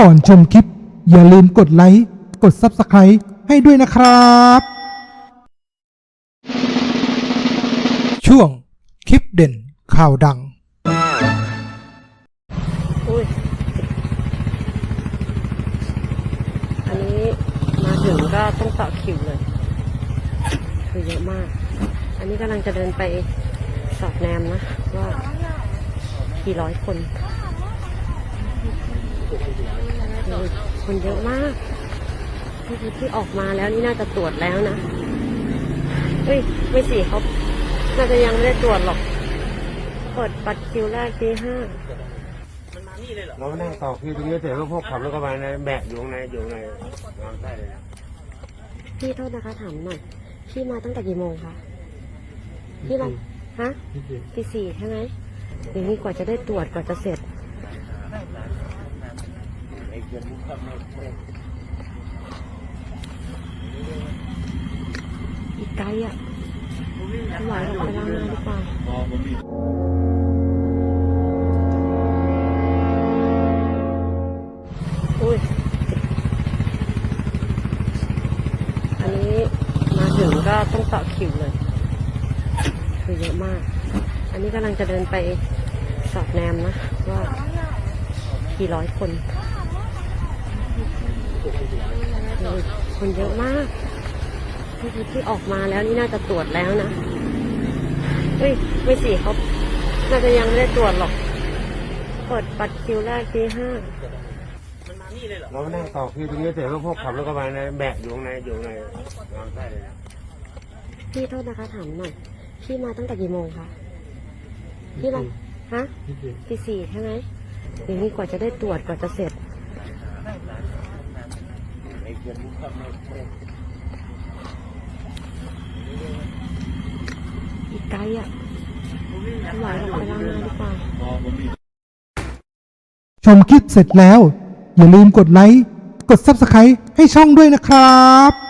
ก่อนชมคลิป อย่าลืมกดไลค์ กด Subscribe ให้ด้วยนะครับ ช่วงคลิปเด่นข่าวดัง อุ้ย อันนี้มาถึงก็ต้องต่อคิวเลย คือเยอะมาก อันนี้กำลังจะเดินไปสอบแนมนะ ว่ากี่ร้อยคน คือคนเยอะมากที่ที่ออกมาแล้วนี่น่าจะตรวจแล้วนะเฮ้ย ไม่สิเขาน่าจะยังไม่ได้ตรวจหรอก เปิดบัตรคิวแรกตีห้าเรานั่งต่อคิวตรงนี้เสร็จแล้วพวกขับรถเข้ามาในแบกอยู่ข้างในอยู่ข้างในนอนได้เลยนะพี่โทษนะคะถามหน่อยพี่มาตั้งแต่กี่โมงคะพี่มาฮะตีสี่ใช่ไหมอย่างนี้กว่าจะได้ตรวจกว่าจะเสร็จ อีกไกลอะไหวหรอไปล้างหน้าดีกว่าอุ้ยอันนี้มาถึงก็ต้องต่อคิวเลย คือเยอะมาก อันนี้กำลังจะเดินไปสอบแนมนะ ว่ากี่ร้อยคน คือคนเยอะมากที่ที่ออกมาแล้วนี่น่าจะตรวจแล้วนะเฮ้ย ไม่สิเขาน่าจะยังไม่ได้ตรวจหรอกเปิดบัตรคิวแรกตีห้าเรานั่งต่อคิวตรงนี้เสร็จแล้วพวกขับรถเข้ามาในแบกอยู่ข้างในอยู่ข้างในนอนได้เลยนะพี่โทษนะคะถามหน่อยพี่มาตั้งแต่กี่โมงคะพี่มาฮะตีสี่ใช่ไหมอย่างนี้กว่าจะได้ตรวจกว่าจะเสร็จ อีกไกลอะไม่ไหวหรอกไปล้างหน้าดีกว่า ชมคลิปเสร็จแล้ว อย่าลืมกดไลค์ กด Subscribe ให้ช่องด้วยนะครับ